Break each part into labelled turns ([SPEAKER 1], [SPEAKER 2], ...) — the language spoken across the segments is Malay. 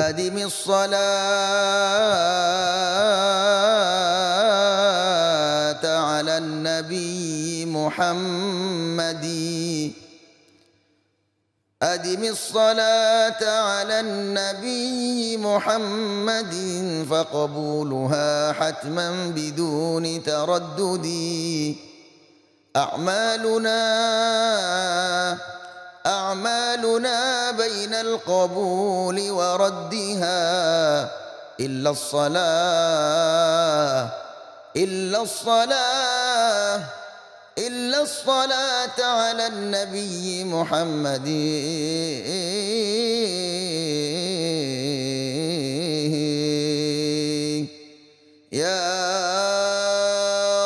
[SPEAKER 1] أدم الصلاة على النبي محمد. أدم الصلاة على النبي محمد فقبولها حتما بدون تردد. أعمالنا أعمالنا بين القبول وردها إلا الصلاة إلا الصلاة إلا الصلاة على النبي محمد. يا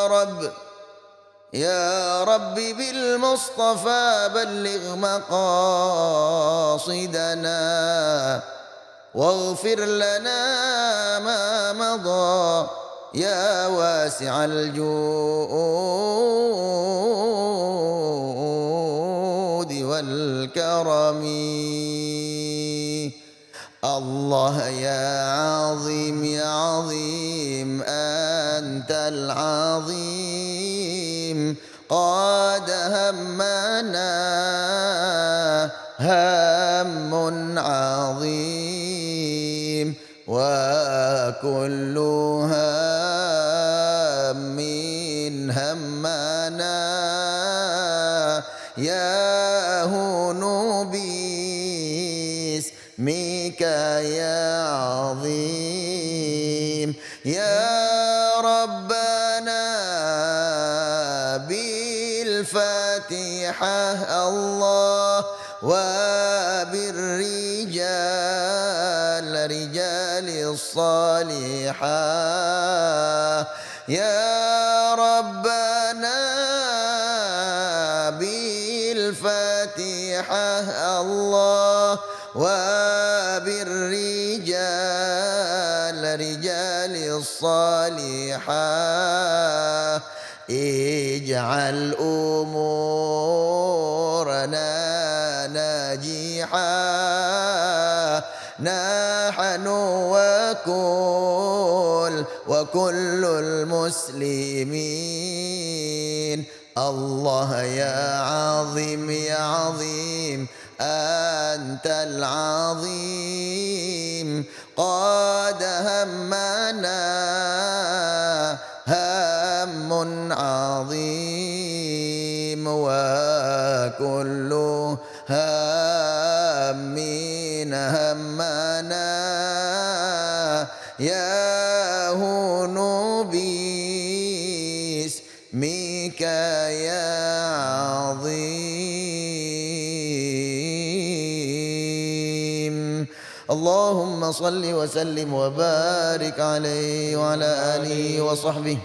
[SPEAKER 1] رب يا رب بالمصطفى بلغ مقاصدنا واغفر لنا ما مضى يا واسع الجود والكرم. الله يا عظيم يا عظيم أنت العظيم. قاد همنا هم عظيم وكل هم همنا يا هنو باسمك يا عظيم يا بالفاتحة الله وبالرجال رجال الصالحة يا ربنا بالفاتحة الله وبالرجال رجال الصالحة اجعل أمورنا ناجحا. نحن وكل وكل المسلمين. الله يا عظيم يا عظيم أنت العظيم. قاد همنا وكل هم همنا يا هنو باسمك يا عظيم. اللهم صل وسلم وبارك عليه وعلى آله وصحبه.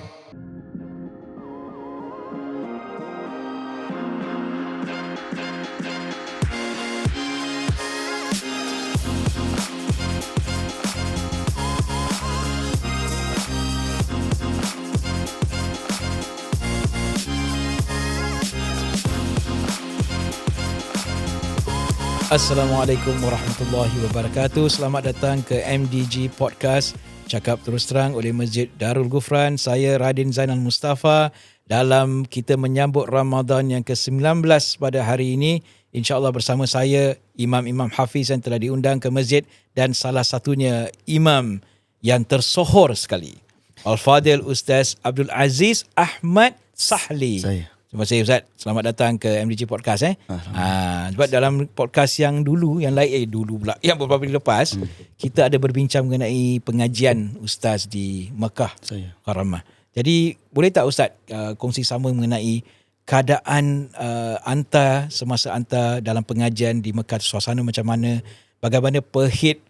[SPEAKER 2] Assalamualaikum warahmatullahi wabarakatuh. Selamat datang ke MDG Podcast Cakap Terus Terang oleh Masjid Darul Gufran. Saya Radin Zainal Mustafa dalam kita menyambut Ramadan yang ke-19 pada hari ini. InsyaAllah bersama saya Imam-Imam Hafiz yang telah diundang ke masjid dan salah satunya Imam yang tersohor sekali. Al-Fadil Ustaz Abdul Aziz Ahmad Sahli.
[SPEAKER 1] Saya.
[SPEAKER 2] Terima kasih Ustaz. Selamat datang ke MDG Podcast eh. Ha, sebab dalam podcast yang dulu, yang lain eh dulu pula, yang beberapa hari lepas, hmm. kita ada berbincang mengenai pengajian Ustaz di Mekah.
[SPEAKER 1] Saya.
[SPEAKER 2] Karamah. Jadi boleh tak Ustaz uh, kongsi sama mengenai keadaan uh, anta semasa anta dalam pengajian di Mekah suasana macam mana bagaimana pahit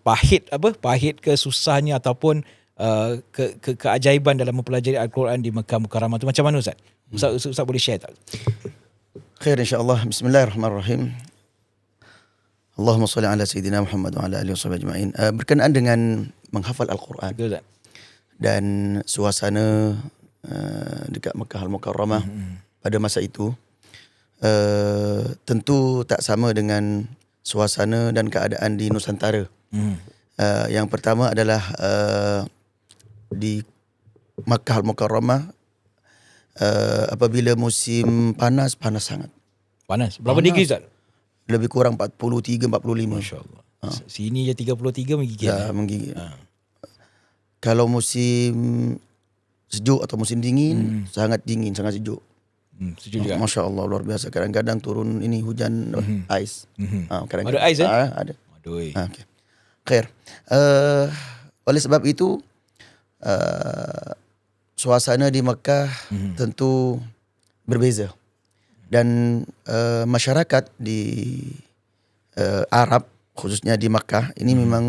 [SPEAKER 2] pahit apa pahit ke susahnya ataupun uh, ke, ke keajaiban dalam mempelajari al-Quran di Mekah Mukarramah tu macam mana Ustaz? Ustaz, Ustaz, Ustaz boleh share tak?
[SPEAKER 1] Khair insyaAllah. Bismillahirrahmanirrahim. Allahumma salli ala Sayyidina Muhammad wa ala alihi wa ajma'in. Uh, berkenaan dengan menghafal Al-Quran
[SPEAKER 2] Betul Ustaz?
[SPEAKER 1] dan suasana uh, dekat Mekah Al-Mukarramah mm-hmm. pada masa itu uh, tentu tak sama dengan suasana dan keadaan di Nusantara.
[SPEAKER 2] Hmm.
[SPEAKER 1] Uh, yang pertama adalah uh, di Makkah Al-Mukarramah uh, apabila musim panas panas sangat.
[SPEAKER 2] Panas. Berapa degree Ustaz?
[SPEAKER 1] Lebih kurang 43 45.
[SPEAKER 2] Masya-Allah. Sini je 33 menggigil.
[SPEAKER 1] Ya, menggigil. Kalau musim sejuk atau musim dingin sangat dingin, sangat sejuk.
[SPEAKER 2] Hmm, sejuk juga.
[SPEAKER 1] Masya Allah luar biasa. Kadang-kadang turun ini hujan ais.
[SPEAKER 2] Mhm.
[SPEAKER 1] Ah,
[SPEAKER 2] Ada ais, eh?
[SPEAKER 1] Ah, ada.
[SPEAKER 2] Aduh.
[SPEAKER 1] Ah, okay. Khair. Uh, oleh sebab itu uh, suasana di Mekah
[SPEAKER 2] Mhm.
[SPEAKER 1] tentu berbeza dan uh, masyarakat di uh, Arab khususnya di Mekah ini
[SPEAKER 2] Mhm.
[SPEAKER 1] memang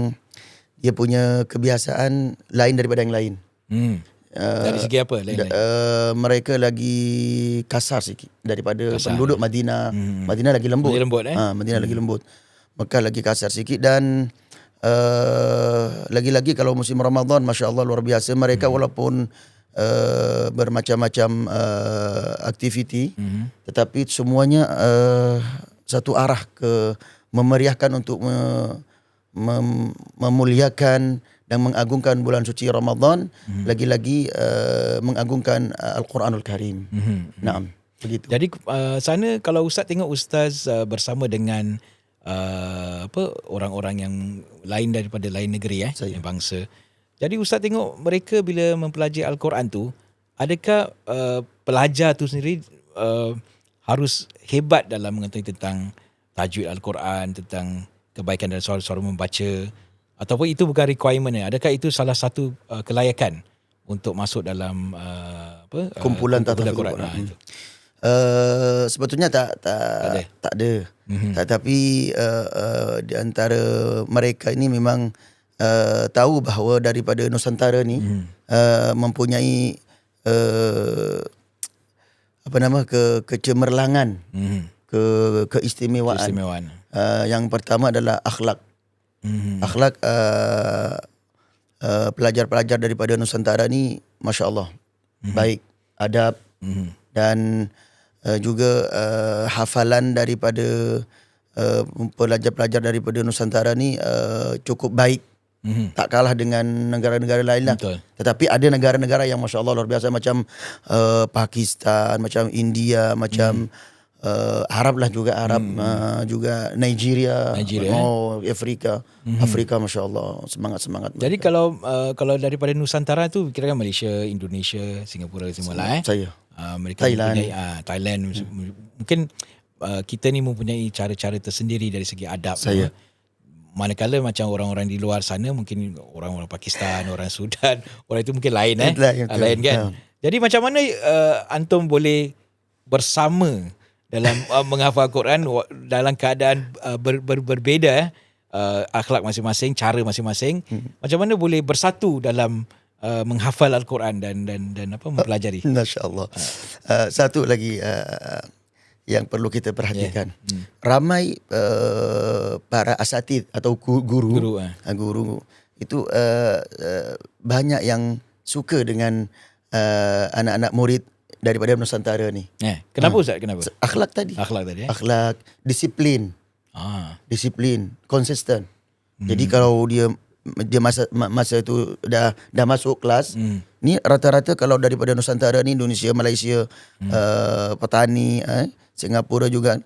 [SPEAKER 1] dia punya kebiasaan lain daripada yang lain.
[SPEAKER 2] Hmm.
[SPEAKER 1] Uh,
[SPEAKER 2] Dari segi apa lain?
[SPEAKER 1] da- uh, mereka lagi kasar sikit daripada
[SPEAKER 2] Kasar.
[SPEAKER 1] penduduk Madinah.
[SPEAKER 2] Hmm.
[SPEAKER 1] Madinah lagi lembut.
[SPEAKER 2] Lagi lembut, eh?
[SPEAKER 1] Ha, Madinah lagi lembut. Mekah lagi kasar sikit dan uh, lagi-lagi kalau musim Ramadan masya-Allah luar biasa mereka
[SPEAKER 2] Hmm.
[SPEAKER 1] walaupun uh, bermacam-macam uh, aktiviti
[SPEAKER 2] Hmm.
[SPEAKER 1] tetapi semuanya uh, satu arah ke memeriahkan untuk me, mem, memuliakan dan mengagungkan bulan suci Ramadan lagi-lagi uh, mengagungkan uh, Al-Quranul Karim.
[SPEAKER 2] Hmm.
[SPEAKER 1] Naam, begitu.
[SPEAKER 2] Jadi uh, sana kalau ustaz tengok ustaz uh, bersama dengan uh, apa orang-orang yang lain daripada lain negeri eh
[SPEAKER 1] Saya.
[SPEAKER 2] bangsa. Jadi ustaz tengok mereka bila mempelajari al-Quran tu adakah uh, pelajar tu sendiri uh, harus hebat dalam mengetahui tentang tajwid al-Quran tentang kebaikan dan suara-suara membaca ataupun itu bukan requirement eh? adakah itu salah satu uh, kelayakan untuk masuk dalam uh, apa uh,
[SPEAKER 1] Kumpulan
[SPEAKER 2] kumpulan
[SPEAKER 1] tahfidzul
[SPEAKER 2] Quran.
[SPEAKER 1] Quran.
[SPEAKER 2] Ha, itu.
[SPEAKER 1] Uh, sebetulnya tak tak
[SPEAKER 2] ada.
[SPEAKER 1] tak ada.
[SPEAKER 2] Mhm.
[SPEAKER 1] Tetapi uh, uh, di antara mereka ini memang uh, tahu bahawa daripada Nusantara ni
[SPEAKER 2] Mhm.
[SPEAKER 1] uh, mempunyai uh, apa nama ke kecemerlangan,
[SPEAKER 2] Mhm.
[SPEAKER 1] ke keistimewaan.
[SPEAKER 2] Keistimewaan.
[SPEAKER 1] Uh, yang pertama adalah akhlak.
[SPEAKER 2] Mhm.
[SPEAKER 1] Akhlak uh, uh, pelajar-pelajar daripada Nusantara ni masya-Allah baik, adab
[SPEAKER 2] Mhm.
[SPEAKER 1] dan uh, juga uh, hafalan daripada uh, pelajar-pelajar daripada Nusantara ni uh, cukup baik
[SPEAKER 2] Mhm.
[SPEAKER 1] tak kalah dengan negara-negara lain lah.
[SPEAKER 2] Betul.
[SPEAKER 1] Tetapi ada negara-negara yang masya Allah luar biasa macam uh, Pakistan, macam India, macam uh, Arab lah juga Arab, uh, juga Nigeria,
[SPEAKER 2] Nigeria,
[SPEAKER 1] oh Afrika, Afrika masya Allah semangat semangat.
[SPEAKER 2] Jadi kalau uh, kalau daripada Nusantara tu kira kan Malaysia, Indonesia, Singapura semua lah eh.
[SPEAKER 1] saya
[SPEAKER 2] Uh, mereka
[SPEAKER 1] Thailand.
[SPEAKER 2] mempunyai uh, Thailand hmm. mungkin uh, kita ni mempunyai cara-cara tersendiri dari segi adab.
[SPEAKER 1] Saya.
[SPEAKER 2] semua. Manakala macam orang-orang di luar sana mungkin orang-orang Pakistan, orang Sudan, orang itu mungkin lain eh.
[SPEAKER 1] Lain,
[SPEAKER 2] lain kan.
[SPEAKER 1] ya.
[SPEAKER 2] Jadi macam mana uh, antum boleh bersama dalam uh, menghafal Quran dalam keadaan uh, ber, ber, berbeza eh uh, akhlak masing-masing, cara masing-masing.
[SPEAKER 1] Hmm.
[SPEAKER 2] Macam mana boleh bersatu dalam uh, menghafal al-Quran dan dan dan apa mempelajari?
[SPEAKER 1] Masya Allah. Uh, satu lagi uh, yang perlu kita perhatikan.
[SPEAKER 2] Hmm.
[SPEAKER 1] Ramai uh, para asatid atau gu- guru,
[SPEAKER 2] Guru, eh.
[SPEAKER 1] uh, guru itu uh, uh, banyak yang suka dengan uh, anak-anak murid daripada Nusantara ni.
[SPEAKER 2] Eh, kenapa Ustaz? Kenapa?
[SPEAKER 1] Akhlak tadi.
[SPEAKER 2] Akhlak tadi eh.
[SPEAKER 1] Akhlak, disiplin,
[SPEAKER 2] Ah.
[SPEAKER 1] disiplin, konsisten.
[SPEAKER 2] Hmm.
[SPEAKER 1] Jadi kalau dia dia masa ma- masa itu dah dah masuk kelas,
[SPEAKER 2] Hmm.
[SPEAKER 1] ni rata-rata kalau daripada Nusantara ni Indonesia, Malaysia,
[SPEAKER 2] Hmm.
[SPEAKER 1] uh, petani, eh, Singapura juga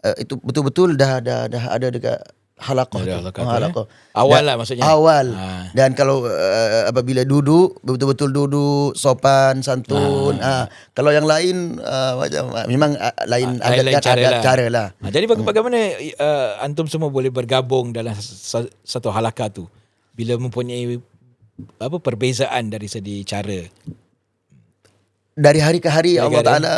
[SPEAKER 1] uh, itu betul-betul dah dah dah ada dekat halaqah tu.
[SPEAKER 2] halaqah
[SPEAKER 1] Ah,
[SPEAKER 2] tu, eh.
[SPEAKER 1] halaqah.
[SPEAKER 2] Awal
[SPEAKER 1] Dan-
[SPEAKER 2] lah maksudnya.
[SPEAKER 1] Awal.
[SPEAKER 2] Ah.
[SPEAKER 1] Dan kalau uh, apabila duduk betul-betul duduk sopan, santun. Ah. kalau yang lain uh, macam uh, memang uh, lain
[SPEAKER 2] Ah,
[SPEAKER 1] adat
[SPEAKER 2] lain-lain cara
[SPEAKER 1] adat
[SPEAKER 2] lah.
[SPEAKER 1] cara lah.
[SPEAKER 2] Ha, jadi baga- bagaimana uh, antum semua boleh bergabung dalam sa- satu halakah tu bila mempunyai apa perbezaan dari segi cara.
[SPEAKER 1] Dari hari ke hari
[SPEAKER 2] Dari
[SPEAKER 1] Allah. Taala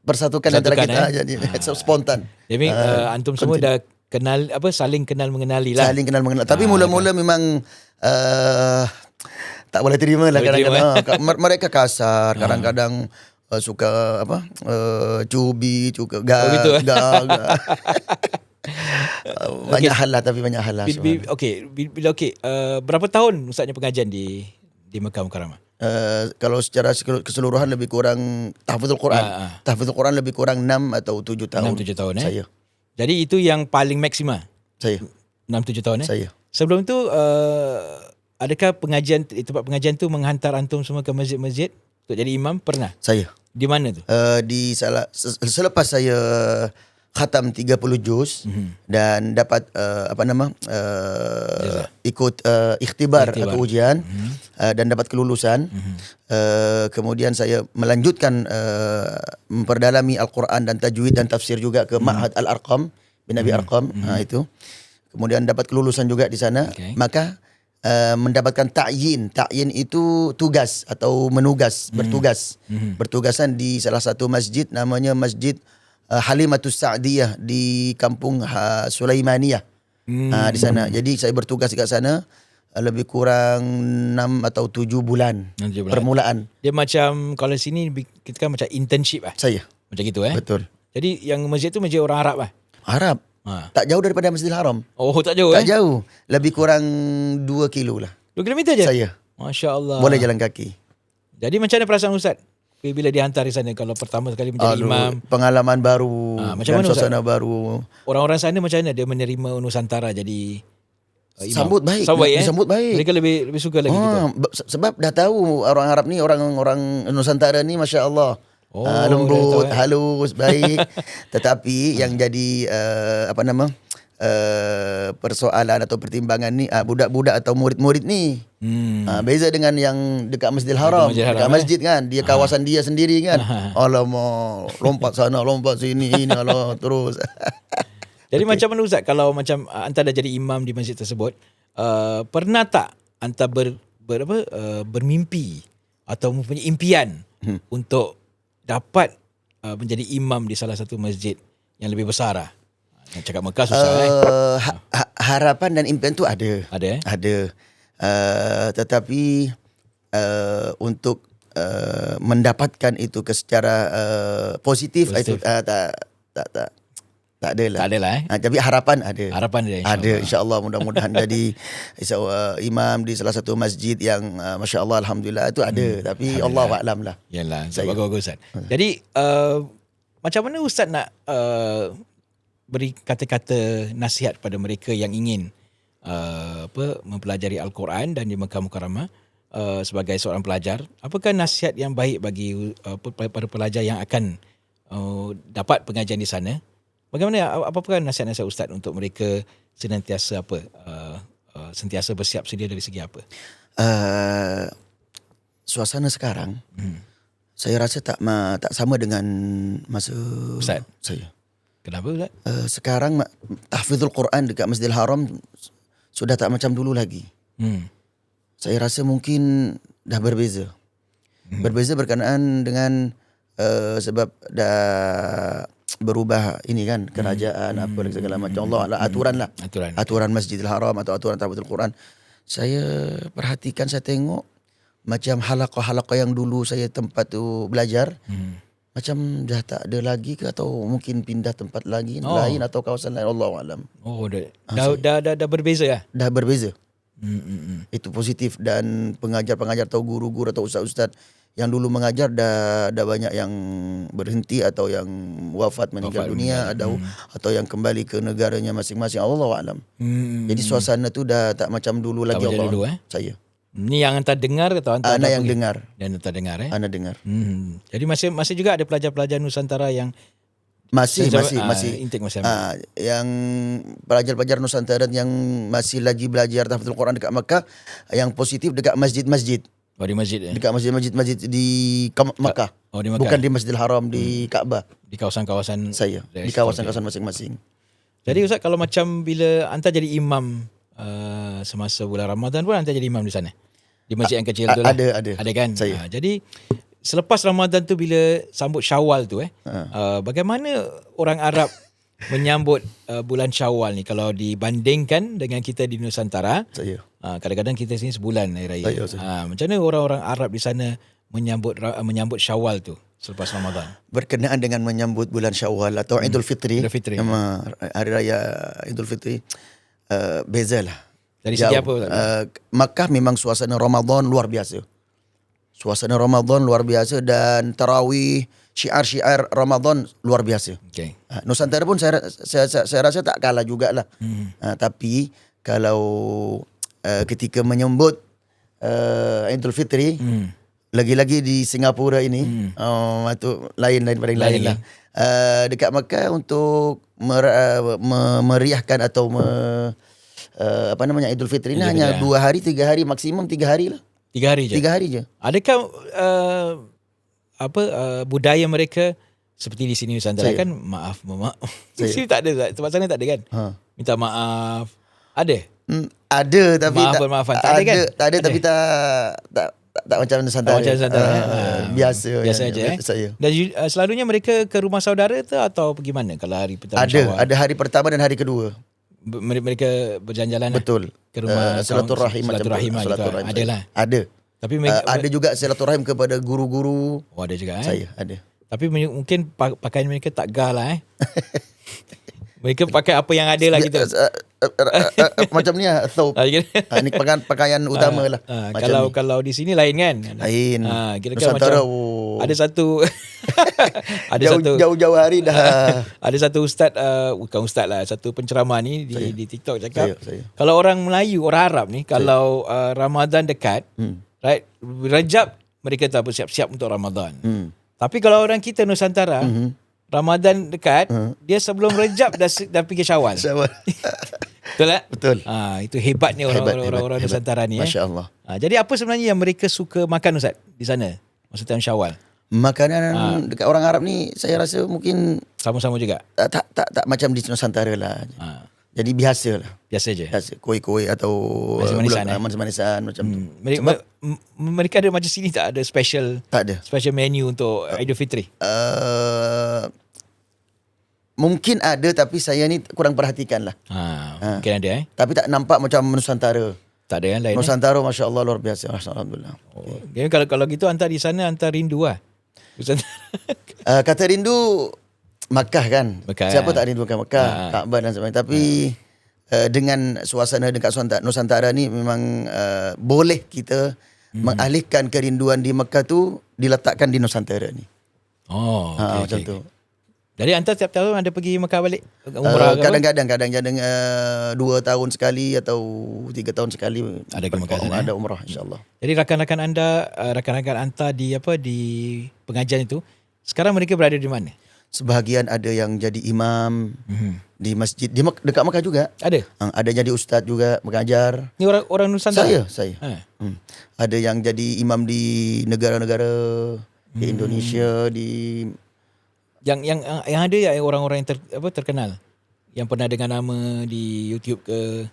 [SPEAKER 1] persatukan antara kita
[SPEAKER 2] eh.
[SPEAKER 1] jadi spontan.
[SPEAKER 2] Jadi uh, antum semua dah kenal apa saling kenal mengenali lah.
[SPEAKER 1] Saling kenal mengenal. Tapi
[SPEAKER 2] Ah,
[SPEAKER 1] mula-mula memang uh, tak boleh terima lah kadang-kadang. Ha, ka- mer- mereka kasar, kadang-kadang uh, suka apa? Uh, cubi, suka ga,
[SPEAKER 2] Oh, gitu, eh?
[SPEAKER 1] ga, ga. Uh, banyak hal lah tapi banyak hal lah.
[SPEAKER 2] Bila, bila, okey, bila, okey, uh, berapa tahun ustaznya pengajian di di Mekah Mukarramah?
[SPEAKER 1] Uh, kalau secara keseluruhan lebih kurang tahfidzul Quran.
[SPEAKER 2] Ah, ah.
[SPEAKER 1] Tahfidzul Quran lebih kurang 6 atau 7 tahun.
[SPEAKER 2] 6 7 tahun eh.
[SPEAKER 1] Saya.
[SPEAKER 2] Jadi itu yang paling maksima.
[SPEAKER 1] Saya.
[SPEAKER 2] 6 7 tahun eh.
[SPEAKER 1] Saya.
[SPEAKER 2] Sebelum tu uh, adakah pengajian tempat pengajian tu menghantar antum semua ke masjid-masjid untuk jadi imam pernah?
[SPEAKER 1] Saya.
[SPEAKER 2] Di mana tu?
[SPEAKER 1] Uh, di salah se- selepas saya khatam 30 juz
[SPEAKER 2] Mhm.
[SPEAKER 1] dan dapat uh, apa nama uh, ikut uh, ikhtibar,
[SPEAKER 2] Ikhtibar.
[SPEAKER 1] atau ujian
[SPEAKER 2] Mhm.
[SPEAKER 1] uh, dan dapat kelulusan. Uh, kemudian saya melanjutkan uh, memperdalami al-Quran dan tajwid dan tafsir juga ke Ma'had Al-Arqam bin Abi Arqam. Uh, itu. Kemudian dapat kelulusan juga di sana.
[SPEAKER 2] Okey.
[SPEAKER 1] maka uh, mendapatkan ta'yin. Ta'yin itu tugas atau menugas bertugas. Bertugasan di salah satu masjid namanya Masjid uh, Halimatus Sa'diyah di kampung uh, Sulaimaniyah
[SPEAKER 2] Hmm.
[SPEAKER 1] uh, di sana jadi saya bertugas kat sana uh, lebih kurang 6 atau 7 bulan
[SPEAKER 2] bulan.
[SPEAKER 1] permulaan
[SPEAKER 2] Dia macam kalau sini kita kan macam internship lah.
[SPEAKER 1] saya
[SPEAKER 2] Macam gitu eh.
[SPEAKER 1] betul
[SPEAKER 2] Jadi yang masjid tu masjid orang Arab lah.
[SPEAKER 1] Arab
[SPEAKER 2] Ha.
[SPEAKER 1] tak jauh daripada Masjidil Haram
[SPEAKER 2] Oh tak jauh
[SPEAKER 1] tak
[SPEAKER 2] eh.
[SPEAKER 1] jauh lebih kurang 2 kilo lah
[SPEAKER 2] 2 kilometer je.
[SPEAKER 1] saya
[SPEAKER 2] Masya Allah.
[SPEAKER 1] boleh jalan kaki
[SPEAKER 2] Jadi macam mana perasaan Ustaz? Bila dihantar di sana kalau pertama sekali menjadi
[SPEAKER 1] Aduh,
[SPEAKER 2] imam.
[SPEAKER 1] pengalaman baru
[SPEAKER 2] Ah, macam
[SPEAKER 1] dan
[SPEAKER 2] mana, Ustaz?
[SPEAKER 1] suasana baru
[SPEAKER 2] Orang-orang sana macam mana dia menerima Nusantara jadi uh, imam?
[SPEAKER 1] Sambut baik,
[SPEAKER 2] Sambut baik, eh?
[SPEAKER 1] disambut baik.
[SPEAKER 2] Mereka lebih lebih suka lagi.
[SPEAKER 1] Oh, be- se- sebab dah tahu orang Arab ni orang-orang Nusantara ni masya-Allah.
[SPEAKER 2] Oh,
[SPEAKER 1] Ah, lembut,
[SPEAKER 2] tahu, eh?
[SPEAKER 1] halus, baik. Tetapi yang jadi uh, apa nama? Uh, persoalan atau pertimbangan ni uh, budak-budak atau murid-murid ni.
[SPEAKER 2] Hmm.
[SPEAKER 1] Ha, beza dengan yang dekat Masjidil Haram.
[SPEAKER 2] Masjidil Haram,
[SPEAKER 1] dekat
[SPEAKER 2] eh?
[SPEAKER 1] masjid kan, dia kawasan dia sendiri kan. Alamak, lompat sana, lompat sini, ini Allah terus.
[SPEAKER 2] Jadi okay. macam mana Ustaz kalau macam uh, anda dah jadi imam di masjid tersebut, uh, pernah tak anda ber, ber apa uh, bermimpi atau mempunyai impian hmm. untuk dapat uh, menjadi imam di salah satu masjid yang lebih besar lah. Cakap Mekah susah uh, eh.
[SPEAKER 1] uh, ha- ha- harapan dan impian tu ada.
[SPEAKER 2] Ada eh?
[SPEAKER 1] Ada. Uh, tetapi uh, untuk uh, mendapatkan itu ke secara uh, positif,
[SPEAKER 2] Positif.
[SPEAKER 1] itu uh, tak tak tak tak ada lah.
[SPEAKER 2] Tak ada lah eh.
[SPEAKER 1] Ha, tapi harapan ada.
[SPEAKER 2] Harapan dia insya
[SPEAKER 1] Ada insya-Allah mudah-mudahan jadi insya uh, imam di salah satu masjid yang uh, masya-Allah alhamdulillah itu ada
[SPEAKER 2] Hmm.
[SPEAKER 1] tapi Allah a'lam lah.
[SPEAKER 2] Yalah,
[SPEAKER 1] Saya-
[SPEAKER 2] bagus-bagus Ustaz. Jadi uh, macam mana Ustaz nak uh, beri kata-kata nasihat pada mereka yang ingin uh, apa mempelajari Al-Quran dan di Mekah Mukarramah uh, sebagai seorang pelajar, apakah nasihat yang baik bagi uh, para pelajar yang akan uh, dapat pengajian di sana? Bagaimana apakah nasihat-nasihat Ustaz untuk mereka senantiasa apa uh, uh, sentiasa bersiap sedia dari segi apa?
[SPEAKER 1] Uh, suasana sekarang
[SPEAKER 2] Hmm.
[SPEAKER 1] saya rasa tak ma, tak sama dengan masa
[SPEAKER 2] Ustaz.
[SPEAKER 1] saya.
[SPEAKER 2] Kenapa Ustaz?
[SPEAKER 1] Uh, sekarang tahfizul Quran dekat Masjidil Haram sudah tak macam dulu lagi.
[SPEAKER 2] Hmm.
[SPEAKER 1] Saya rasa mungkin dah berbeza. Hmm. Berbeza berkenaan dengan uh, sebab dah berubah ini kan kerajaan apa dan segala macam Allah lah aturan lah.
[SPEAKER 2] Aturan.
[SPEAKER 1] Aturan Masjidil Haram atau aturan tahfizul Quran. Saya perhatikan saya tengok macam halaqah-halaqah yang dulu saya tempat tu belajar
[SPEAKER 2] Hmm.
[SPEAKER 1] Macam dah tak ada lagi ke atau mungkin pindah tempat lagi
[SPEAKER 2] Oh.
[SPEAKER 1] lain atau kawasan lain Allah alam.
[SPEAKER 2] Oh, dah, dah, dah, dah, dah berbeza ya?
[SPEAKER 1] Dah berbeza.
[SPEAKER 2] Hmm, hmm, hmm.
[SPEAKER 1] Itu positif dan pengajar-pengajar atau guru-guru atau ustaz-ustaz yang dulu mengajar dah dah banyak yang berhenti atau yang wafat meninggal
[SPEAKER 2] Wafat
[SPEAKER 1] dunia atau atau yang kembali ke negaranya masing-masing Allah alam.
[SPEAKER 2] Hmm.
[SPEAKER 1] Jadi suasana tu dah tak macam dulu lagi
[SPEAKER 2] macam
[SPEAKER 1] Allah.
[SPEAKER 2] dulu, eh?
[SPEAKER 1] Saya.
[SPEAKER 2] Ni yang hantar dengar atau hantar
[SPEAKER 1] Anak yang
[SPEAKER 2] pergi?
[SPEAKER 1] dengar.
[SPEAKER 2] Dan hantar dengar eh?
[SPEAKER 1] Anak dengar.
[SPEAKER 2] Hmm. Jadi masih masih juga ada pelajar-pelajar Nusantara yang
[SPEAKER 1] Masih
[SPEAKER 2] Macam-
[SPEAKER 1] masih
[SPEAKER 2] ah,
[SPEAKER 1] masih
[SPEAKER 2] intake masih ambil.
[SPEAKER 1] Ah, yang pelajar-pelajar Nusantara yang masih lagi belajar tahfidzul Quran dekat Makkah yang positif dekat masjid-masjid
[SPEAKER 2] oh, di masjid eh?
[SPEAKER 1] dekat masjid-masjid masjid di Makkah
[SPEAKER 2] Oh, di Makkah.
[SPEAKER 1] bukan di Masjidil Haram di Kaabah
[SPEAKER 2] di kawasan-kawasan
[SPEAKER 1] saya di kawasan-kawasan masing-masing
[SPEAKER 2] Jadi Ustaz kalau macam bila anda jadi imam uh, semasa bulan Ramadan pun anda jadi imam di sana. Di masjid yang kecil
[SPEAKER 1] A-
[SPEAKER 2] tu lah.
[SPEAKER 1] ada, ada.
[SPEAKER 2] Ada kan?
[SPEAKER 1] Saya.
[SPEAKER 2] Ha, jadi selepas Ramadan tu bila sambut Syawal tu eh,
[SPEAKER 1] Ha.
[SPEAKER 2] uh, bagaimana orang Arab menyambut uh, bulan Syawal ni kalau dibandingkan dengan kita di Nusantara?
[SPEAKER 1] saya
[SPEAKER 2] Uh, kadang-kadang kita sini sebulan hari raya.
[SPEAKER 1] Saya, saya.
[SPEAKER 2] Ha, macam mana orang-orang Arab di sana menyambut ra- menyambut Syawal tu selepas Ramadan?
[SPEAKER 1] berkenaan dengan menyambut bulan Syawal atau Idul Fitri
[SPEAKER 2] Hmm. Idul Fitri.
[SPEAKER 1] Memang hari raya Idul Fitri uh, bezalah
[SPEAKER 2] Dari segi
[SPEAKER 1] Jauh.
[SPEAKER 2] apa?
[SPEAKER 1] Uh, Makkah memang suasana Ramadan luar biasa. Suasana Ramadan luar biasa dan tarawih syiar-syiar Ramadan luar biasa.
[SPEAKER 2] Okay.
[SPEAKER 1] Ha, Nusantara pun saya, saya, saya, saya rasa tak kalah jugalah. Hmm. Ha, tapi kalau uh, ketika menyambut uh, Idul Fitri, hmm. lagi-lagi di Singapura ini, hmm. uh, itu lain daripada yang lain,
[SPEAKER 2] Lain,
[SPEAKER 1] lah. Uh, dekat Mekah untuk mer, uh, me- meriahkan atau me, uh, apa namanya Idul Fitri
[SPEAKER 2] Idul
[SPEAKER 1] hanya
[SPEAKER 2] Fitri,
[SPEAKER 1] dua hari, tiga hari maksimum tiga hari lah.
[SPEAKER 2] Tiga hari je.
[SPEAKER 1] Tiga hari je.
[SPEAKER 2] Adakah uh, apa uh, budaya mereka seperti di sini Nusantara
[SPEAKER 1] Saya.
[SPEAKER 2] kan maaf maaf. Di sini tak ada tempat sana tak ada kan?
[SPEAKER 1] Ha.
[SPEAKER 2] Minta maaf. Ada.
[SPEAKER 1] Hmm, ada tapi
[SPEAKER 2] Maaf
[SPEAKER 1] tak,
[SPEAKER 2] bermaafan. Tak ada kan?
[SPEAKER 1] Tak ada, tapi tak tak tak, macam Nusantara.
[SPEAKER 2] Tak macam Nusantara.
[SPEAKER 1] Ah,
[SPEAKER 2] Ha.
[SPEAKER 1] biasa.
[SPEAKER 2] Biasa
[SPEAKER 1] yang-
[SPEAKER 2] aja eh.
[SPEAKER 1] Saya.
[SPEAKER 2] Dan uh, selalunya mereka ke rumah saudara tu atau pergi mana kalau hari pertama
[SPEAKER 1] Ada,
[SPEAKER 2] Syawal?
[SPEAKER 1] ada hari pertama dan hari kedua.
[SPEAKER 2] Mereka berjalan-jalan lah.
[SPEAKER 1] Betul.
[SPEAKER 2] Ke rumah
[SPEAKER 1] Uh, silaturahim macam tu.
[SPEAKER 2] silaturahim lah gitu.
[SPEAKER 1] Silaturahim
[SPEAKER 2] Ada lah.
[SPEAKER 1] Ada.
[SPEAKER 2] Tapi
[SPEAKER 1] Uh,
[SPEAKER 2] mereka,
[SPEAKER 1] ada juga silaturahim kepada guru-guru
[SPEAKER 2] oh, ada juga eh.
[SPEAKER 1] saya. Ada.
[SPEAKER 2] Tapi mungkin pa- pakaian mereka tak gah lah eh. mereka pakai apa yang ada lah gitu.
[SPEAKER 1] Uh, uh, uh, uh, uh, uh, macam ni lah. Thawb.
[SPEAKER 2] Ah, kira-
[SPEAKER 1] Ah, Ini pakaian, pakaian utama lah.
[SPEAKER 2] Ah,
[SPEAKER 1] Macam
[SPEAKER 2] kalau
[SPEAKER 1] ni.
[SPEAKER 2] kalau di sini lain kan?
[SPEAKER 1] Lain.
[SPEAKER 2] Ah, kira-kira
[SPEAKER 1] Nusantara,
[SPEAKER 2] macam
[SPEAKER 1] oh.
[SPEAKER 2] ada satu ada
[SPEAKER 1] Jauh,
[SPEAKER 2] satu
[SPEAKER 1] jauh-jauh hari dah.
[SPEAKER 2] ada satu ustaz uh, bukan ustaz lah satu penceramah ni di di TikTok cakap
[SPEAKER 1] Saya, saya.
[SPEAKER 2] kalau orang Melayu orang Arab ni kalau uh, Ramadan dekat
[SPEAKER 1] Hmm.
[SPEAKER 2] right Rajab mereka tak bersiap-siap untuk Ramadan.
[SPEAKER 1] Hmm.
[SPEAKER 2] Tapi kalau orang kita Nusantara
[SPEAKER 1] Mhm.
[SPEAKER 2] Ramadan dekat dia sebelum Rajab dah dah pergi Syawal.
[SPEAKER 1] Syawal.
[SPEAKER 2] Betul tak?
[SPEAKER 1] Betul.
[SPEAKER 2] Ah itu hebatnya
[SPEAKER 1] Hebat,
[SPEAKER 2] orang-orang
[SPEAKER 1] hebat,
[SPEAKER 2] orang
[SPEAKER 1] hebat.
[SPEAKER 2] Nusantara ni eh.
[SPEAKER 1] Masya Allah.
[SPEAKER 2] Ah, jadi apa sebenarnya yang mereka suka makan Ustaz di sana masa tahun Syawal?
[SPEAKER 1] Makanan
[SPEAKER 2] Ah.
[SPEAKER 1] dekat orang Arab ni saya rasa mungkin
[SPEAKER 2] Sama-sama juga.
[SPEAKER 1] tak tak tak, tak macam di Nusantara lah.
[SPEAKER 2] Ah,
[SPEAKER 1] Jadi biasa lah.
[SPEAKER 2] biasa je.
[SPEAKER 1] Biasa kuih-kuih atau
[SPEAKER 2] Manis-manisan,
[SPEAKER 1] bulan-
[SPEAKER 2] eh?
[SPEAKER 1] manis-manisan macam tu.
[SPEAKER 2] Hmm. Mereka, m- mereka ada macam sini tak ada special
[SPEAKER 1] Tak ada.
[SPEAKER 2] special menu untuk Idul Fitri?
[SPEAKER 1] Uh, mungkin ada tapi saya ni kurang perhatikan lah.
[SPEAKER 2] Ha, mungkin ada eh.
[SPEAKER 1] Tapi tak nampak macam Nusantara.
[SPEAKER 2] Tak ada yang lain. Eh?
[SPEAKER 1] Nusantara Masya Allah luar biasa. Alhamdulillah.
[SPEAKER 2] Oh, okay. kalau kalau gitu hantar di sana hantar rindu lah. Nusantara.
[SPEAKER 1] Uh, kata rindu Makkah kan.
[SPEAKER 2] Makkah,
[SPEAKER 1] Siapa
[SPEAKER 2] eh?
[SPEAKER 1] tak rindukan Makkah,
[SPEAKER 2] Ah.
[SPEAKER 1] Kaabah dan sebagainya. Tapi uh, dengan suasana dekat Nusantara, ni memang uh, boleh kita
[SPEAKER 2] Hmm.
[SPEAKER 1] mengalihkan kerinduan di Makkah tu diletakkan di Nusantara ni.
[SPEAKER 2] oh,
[SPEAKER 1] Ha,
[SPEAKER 2] okay,
[SPEAKER 1] macam
[SPEAKER 2] okay.
[SPEAKER 1] tu.
[SPEAKER 2] Jadi hantar tiap tahun ada pergi Mekah balik
[SPEAKER 1] Uh,
[SPEAKER 2] umrah apa?
[SPEAKER 1] kadang-kadang kadang-kadang uh, dua tahun sekali atau tiga tahun sekali
[SPEAKER 2] Ada ke Makkah sana,
[SPEAKER 1] ada umrah insyaallah.
[SPEAKER 2] Jadi rakan-rakan anda, uh, rakan-rakan anta di apa di pengajian itu, sekarang mereka berada di mana?
[SPEAKER 1] Sebahagian ada yang jadi imam
[SPEAKER 2] Mm-hmm.
[SPEAKER 1] di masjid di dekat Makkah juga.
[SPEAKER 2] Ada.
[SPEAKER 1] Uh, ada jadi ustaz juga mengajar.
[SPEAKER 2] Ni orang orang Nusantara.
[SPEAKER 1] Saya, saya.
[SPEAKER 2] Ha.
[SPEAKER 1] Hmm. Ada yang jadi imam di negara-negara di
[SPEAKER 2] Hmm.
[SPEAKER 1] Indonesia, di
[SPEAKER 2] Yang yang yang ada ya orang-orang yang ter, apa terkenal. Yang pernah dengar nama di YouTube ke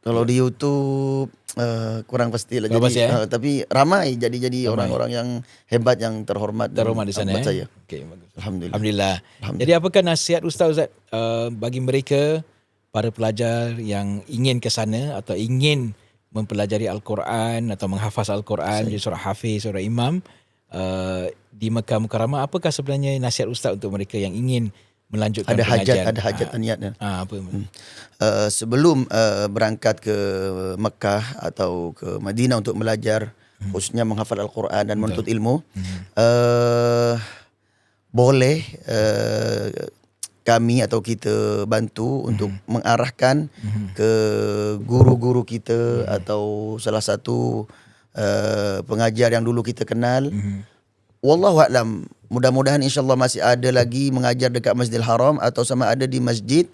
[SPEAKER 1] kalau di YouTube uh, kurang pastilah
[SPEAKER 2] Kurang
[SPEAKER 1] jadi
[SPEAKER 2] pasti, eh?
[SPEAKER 1] uh, tapi ramai jadi-jadi orang-orang yang hebat yang terhormat
[SPEAKER 2] terhormat di sana eh.
[SPEAKER 1] saya.
[SPEAKER 2] Okey, bagus.
[SPEAKER 1] Alhamdulillah.
[SPEAKER 2] Alhamdulillah. Jadi apakah nasihat ustaz ustaz uh, bagi mereka para pelajar yang ingin ke sana atau ingin mempelajari al-Quran atau menghafaz al-Quran jadi seorang hafiz, seorang imam uh, di Mekah Mukarramah apakah sebenarnya nasihat ustaz untuk mereka yang ingin melanjutkan
[SPEAKER 1] Ada hajat,
[SPEAKER 2] pengajian?
[SPEAKER 1] ada hajat dan niatnya.
[SPEAKER 2] Ah, apa?
[SPEAKER 1] Uh, sebelum uh, berangkat ke Mekah atau ke Madinah untuk belajar
[SPEAKER 2] Hmm.
[SPEAKER 1] khususnya menghafal Al-Quran dan menuntut ilmu uh, boleh uh, kami atau kita bantu untuk
[SPEAKER 2] Hmm.
[SPEAKER 1] mengarahkan ke guru-guru kita atau salah satu uh, pengajar yang dulu kita kenal
[SPEAKER 2] Hmm.
[SPEAKER 1] Wallahu a'lam. Mudah-mudahan insyaallah masih ada lagi mengajar dekat Masjidil Haram atau sama ada di masjid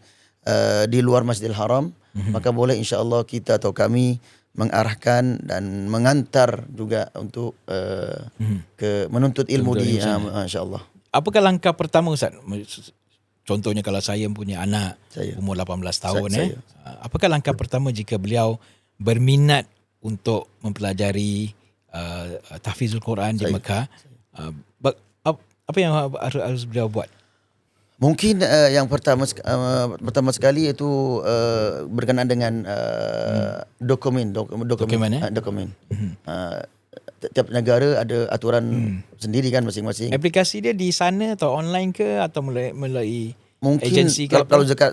[SPEAKER 1] uh, di luar Masjidil Haram, mm-hmm. maka boleh insyaallah kita atau kami mengarahkan dan mengantar juga untuk uh, mm-hmm. ke menuntut ilmu di uh, insyaallah.
[SPEAKER 2] Apakah langkah pertama Ustaz? Contohnya kalau saya punya anak
[SPEAKER 1] Saya.
[SPEAKER 2] umur 18 tahun
[SPEAKER 1] Saya-
[SPEAKER 2] eh. Apakah langkah pertama jika beliau berminat untuk mempelajari uh, tahfizul Quran di Mekah? Uh, apa yang harus, harus beliau buat?
[SPEAKER 1] Mungkin uh, yang pertama uh, pertama sekali itu uh, berkenaan dengan uh, dokumen dok, dokumen
[SPEAKER 2] Dokumen, eh?
[SPEAKER 1] uh, dokumen. Uh, tiap negara ada aturan sendiri kan masing-masing.
[SPEAKER 2] Aplikasi dia di sana atau online ke atau melalui, melalui
[SPEAKER 1] Mungkin
[SPEAKER 2] agensi ke
[SPEAKER 1] kalau,
[SPEAKER 2] apa?
[SPEAKER 1] kalau dekat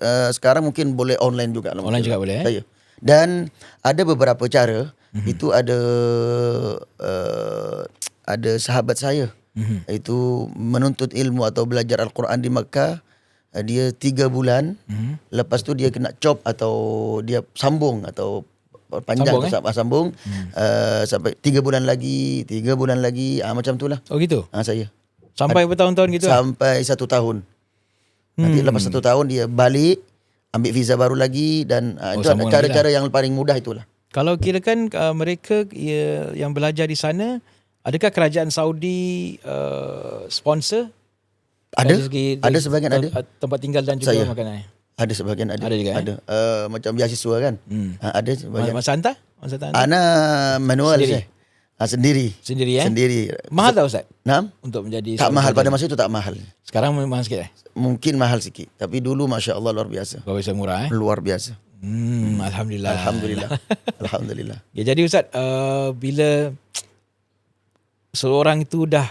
[SPEAKER 1] uh, sekarang mungkin boleh online juga.
[SPEAKER 2] Online juga boleh, eh?
[SPEAKER 1] Saya. Dan ada beberapa cara
[SPEAKER 2] Mhm.
[SPEAKER 1] itu ada uh, ada sahabat saya
[SPEAKER 2] Mhm.
[SPEAKER 1] Itu menuntut ilmu atau belajar Al-Quran di Mekah. uh, Dia tiga bulan.
[SPEAKER 2] Mhm.
[SPEAKER 1] Lepas tu dia kena chop atau dia sambung atau panjang
[SPEAKER 2] Sambung,
[SPEAKER 1] sambung,
[SPEAKER 2] eh?
[SPEAKER 1] sambung uh, sampai tiga bulan lagi, tiga bulan lagi, ah, macam tu lah.
[SPEAKER 2] Oh gitu.
[SPEAKER 1] Ah, saya.
[SPEAKER 2] Sampai bertahun-tahun gitu. lah?
[SPEAKER 1] Sampai satu tahun. Nanti
[SPEAKER 2] Hmm.
[SPEAKER 1] lepas satu tahun dia balik, ambil visa baru lagi dan uh,
[SPEAKER 2] Oh,
[SPEAKER 1] itu cara-cara yang paling mudah itulah.
[SPEAKER 2] Kalau kira kan uh, mereka ya, yang belajar di sana, adakah kerajaan Saudi uh, sponsor?
[SPEAKER 1] Ada,
[SPEAKER 2] Dari segi-
[SPEAKER 1] ada
[SPEAKER 2] dari
[SPEAKER 1] sebagian ada.
[SPEAKER 2] tem- Tempat tinggal dan juga
[SPEAKER 1] Saya.
[SPEAKER 2] makanan.
[SPEAKER 1] Ada sebagian ada.
[SPEAKER 2] Ada juga, eh?
[SPEAKER 1] Ada. Uh, macam beasiswa kan.
[SPEAKER 2] Hmm.
[SPEAKER 1] Ha, ada sebagian.
[SPEAKER 2] Masa hantar? Masa hantar?
[SPEAKER 1] Ana manual
[SPEAKER 2] Sendiri?
[SPEAKER 1] sendiri. Ha, sendiri.
[SPEAKER 2] Sendiri eh?
[SPEAKER 1] Sendiri.
[SPEAKER 2] Mahal tak Ustaz?
[SPEAKER 1] Nam?
[SPEAKER 2] Untuk menjadi
[SPEAKER 1] Tak mahal pada masa itu tak mahal.
[SPEAKER 2] Sekarang memang sikit eh?
[SPEAKER 1] Mungkin mahal sikit, tapi dulu masya-Allah luar biasa.
[SPEAKER 2] Berapa besar murah eh?
[SPEAKER 1] Luar biasa.
[SPEAKER 2] Hmm, Alhamdulillah.
[SPEAKER 1] Alhamdulillah. Alhamdulillah.
[SPEAKER 2] Ya jadi Ustaz, uh, bila seorang itu dah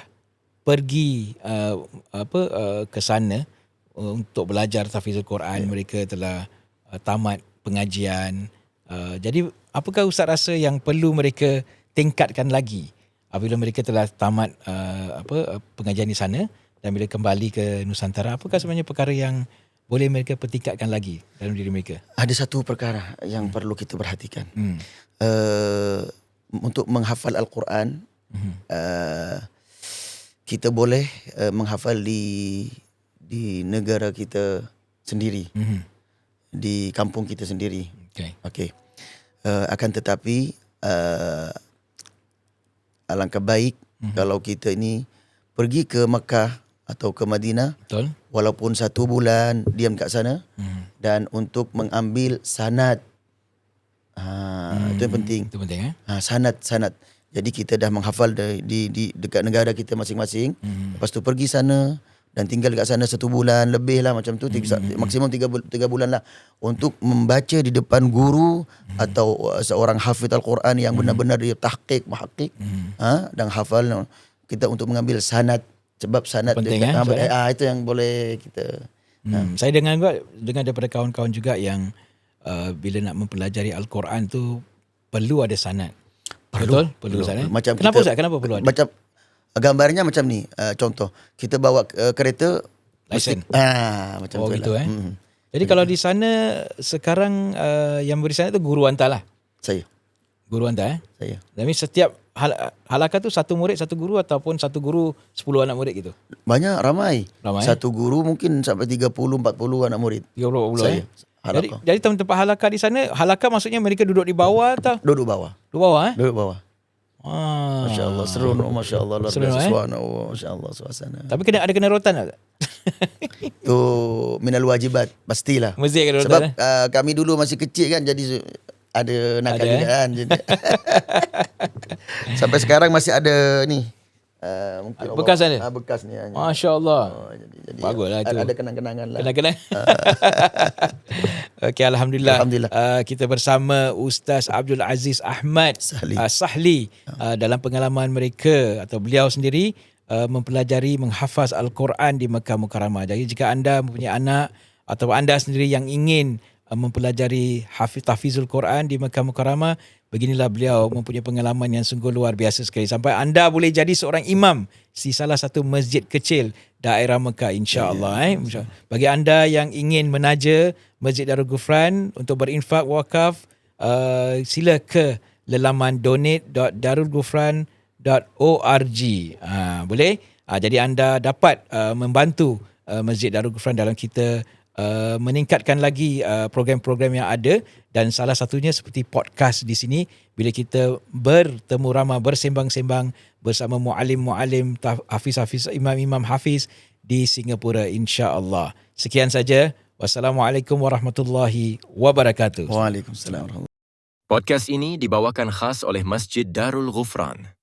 [SPEAKER 2] pergi uh, apa uh, ke sana uh, untuk belajar tahfizul Quran,
[SPEAKER 1] Ya.
[SPEAKER 2] mereka telah uh, tamat pengajian. Uh, jadi apakah Ustaz rasa yang perlu mereka tingkatkan lagi apabila mereka telah tamat uh, apa uh, pengajian di sana dan bila kembali ke Nusantara, apakah sebenarnya perkara yang boleh mereka pertingkatkan lagi dalam diri mereka?
[SPEAKER 1] Ada satu perkara yang perlu kita perhatikan.
[SPEAKER 2] Hmm.
[SPEAKER 1] Uh, untuk menghafal Al-Quran,
[SPEAKER 2] Mhm.
[SPEAKER 1] uh, kita boleh uh, menghafal di di negara kita sendiri,
[SPEAKER 2] Mhm.
[SPEAKER 1] di kampung kita sendiri.
[SPEAKER 2] Okay.
[SPEAKER 1] Okey. Uh, akan tetapi uh, alangkah baik mm-hmm. kalau kita ini pergi ke Mekah atau ke Madinah
[SPEAKER 2] Betul?
[SPEAKER 1] walaupun satu bulan diam kat sana
[SPEAKER 2] Mhm.
[SPEAKER 1] dan untuk mengambil sanad. Ha, itu yang penting.
[SPEAKER 2] Itu penting eh?
[SPEAKER 1] Ha, sanad sanad. Jadi kita dah menghafal di, di, di dekat negara kita masing-masing.
[SPEAKER 2] Mhm.
[SPEAKER 1] Lepas tu pergi sana dan tinggal dekat sana satu bulan lebih lah macam tu. Tiga, maksimum tiga, tiga bulan lah untuk membaca di depan guru atau uh, seorang hafid Al-Quran yang benar-benar dia tahqiq, muhaqqiq. Ha, dan hafal kita untuk mengambil sanad sebab sanad
[SPEAKER 2] Penting,
[SPEAKER 1] dia,
[SPEAKER 2] eh,
[SPEAKER 1] ha,
[SPEAKER 2] Ustaz, eh?
[SPEAKER 1] ah, itu yang boleh kita
[SPEAKER 2] Hmm. Saya dengar juga dengar daripada kawan-kawan juga yang uh, bila nak mempelajari Al-Quran tu perlu ada sanad. Betul? Perlu, Ustaz eh?
[SPEAKER 1] Macam
[SPEAKER 2] Kenapa
[SPEAKER 1] kita,
[SPEAKER 2] Ustaz? Kenapa perlu ada?
[SPEAKER 1] Macam gambarnya macam ni uh, contoh kita bawa uh, kereta
[SPEAKER 2] Lesen.
[SPEAKER 1] ah macam
[SPEAKER 2] Oh
[SPEAKER 1] tu
[SPEAKER 2] gitu
[SPEAKER 1] lah.
[SPEAKER 2] eh.
[SPEAKER 1] Hmm.
[SPEAKER 2] Jadi kalau di sana sekarang uh, yang beri sanad tu guru hantar lah.
[SPEAKER 1] Saya
[SPEAKER 2] Guru hantar eh.
[SPEAKER 1] saya
[SPEAKER 2] Tapi setiap hal, halakah tu satu murid satu guru ataupun satu guru 10 anak murid gitu.
[SPEAKER 1] Banyak ramai.
[SPEAKER 2] Ramai?
[SPEAKER 1] Satu guru mungkin sampai 30 40 anak murid.
[SPEAKER 2] 30 40
[SPEAKER 1] Saya.
[SPEAKER 2] eh. Jadi,
[SPEAKER 1] Halakah.
[SPEAKER 2] jadi tempat halakah di sana, halakah maksudnya mereka duduk di bawah atau
[SPEAKER 1] Duduk bawah.
[SPEAKER 2] di bawah eh?
[SPEAKER 1] Duduk bawah.
[SPEAKER 2] Ah.
[SPEAKER 1] Masya Allah seronok Masya Allah luar biasa
[SPEAKER 2] eh?
[SPEAKER 1] suasana. Oh, Masya Allah suasana.
[SPEAKER 2] Tapi kena ada kena rotan tak?
[SPEAKER 1] Tu minal wajibat pastilah.
[SPEAKER 2] Mesti kena rotan
[SPEAKER 1] Sebab
[SPEAKER 2] eh?
[SPEAKER 1] uh, kami dulu masih kecil kan jadi ada nakal
[SPEAKER 2] Ada, eh?
[SPEAKER 1] kan. Jadi, sampai sekarang masih ada ni. Uh, mungkin
[SPEAKER 2] Bekas ada?
[SPEAKER 1] Ah, bekas ni. hanya.
[SPEAKER 2] Masya Allah.
[SPEAKER 1] Oh, jadi, jadi
[SPEAKER 2] Baguslah
[SPEAKER 1] ada,
[SPEAKER 2] tu.
[SPEAKER 1] ada kenang-kenangan lah.
[SPEAKER 2] Kena-kena. Okey, Alhamdulillah.
[SPEAKER 1] Alhamdulillah.
[SPEAKER 2] Uh, kita bersama Ustaz Abdul Aziz Ahmad
[SPEAKER 1] Sahli.
[SPEAKER 2] Uh, Sahli uh, dalam pengalaman mereka atau beliau sendiri uh, mempelajari menghafaz Al-Quran di Mekah Mukarramah. Jadi jika anda mempunyai anak atau anda sendiri yang ingin uh, mempelajari hafiz tahfizul Quran di Mekah Mukarramah, beginilah beliau mempunyai pengalaman yang sungguh luar biasa sekali. Sampai anda boleh jadi seorang imam di salah satu masjid kecil daerah Mekah insya-Allah eh. Insya- bagi anda yang ingin menaja Masjid Darul Gufran untuk berinfak wakaf uh, sila ke lelaman donate.darulgufran.org ha, boleh? Ha, jadi anda dapat uh, membantu uh, Masjid Darul Gufran dalam kita uh, meningkatkan lagi uh, program-program yang ada dan salah satunya seperti podcast di sini bila kita bertemu ramah bersembang-sembang bersama muallim-muallim hafiz-hafiz imam-imam hafiz di Singapura insya-Allah. Sekian saja. Wassalamualaikum warahmatullahi wabarakatuh.
[SPEAKER 1] Waalaikumsalam warahmatullahi
[SPEAKER 3] Podcast ini dibawakan khas oleh Masjid Darul Ghufran.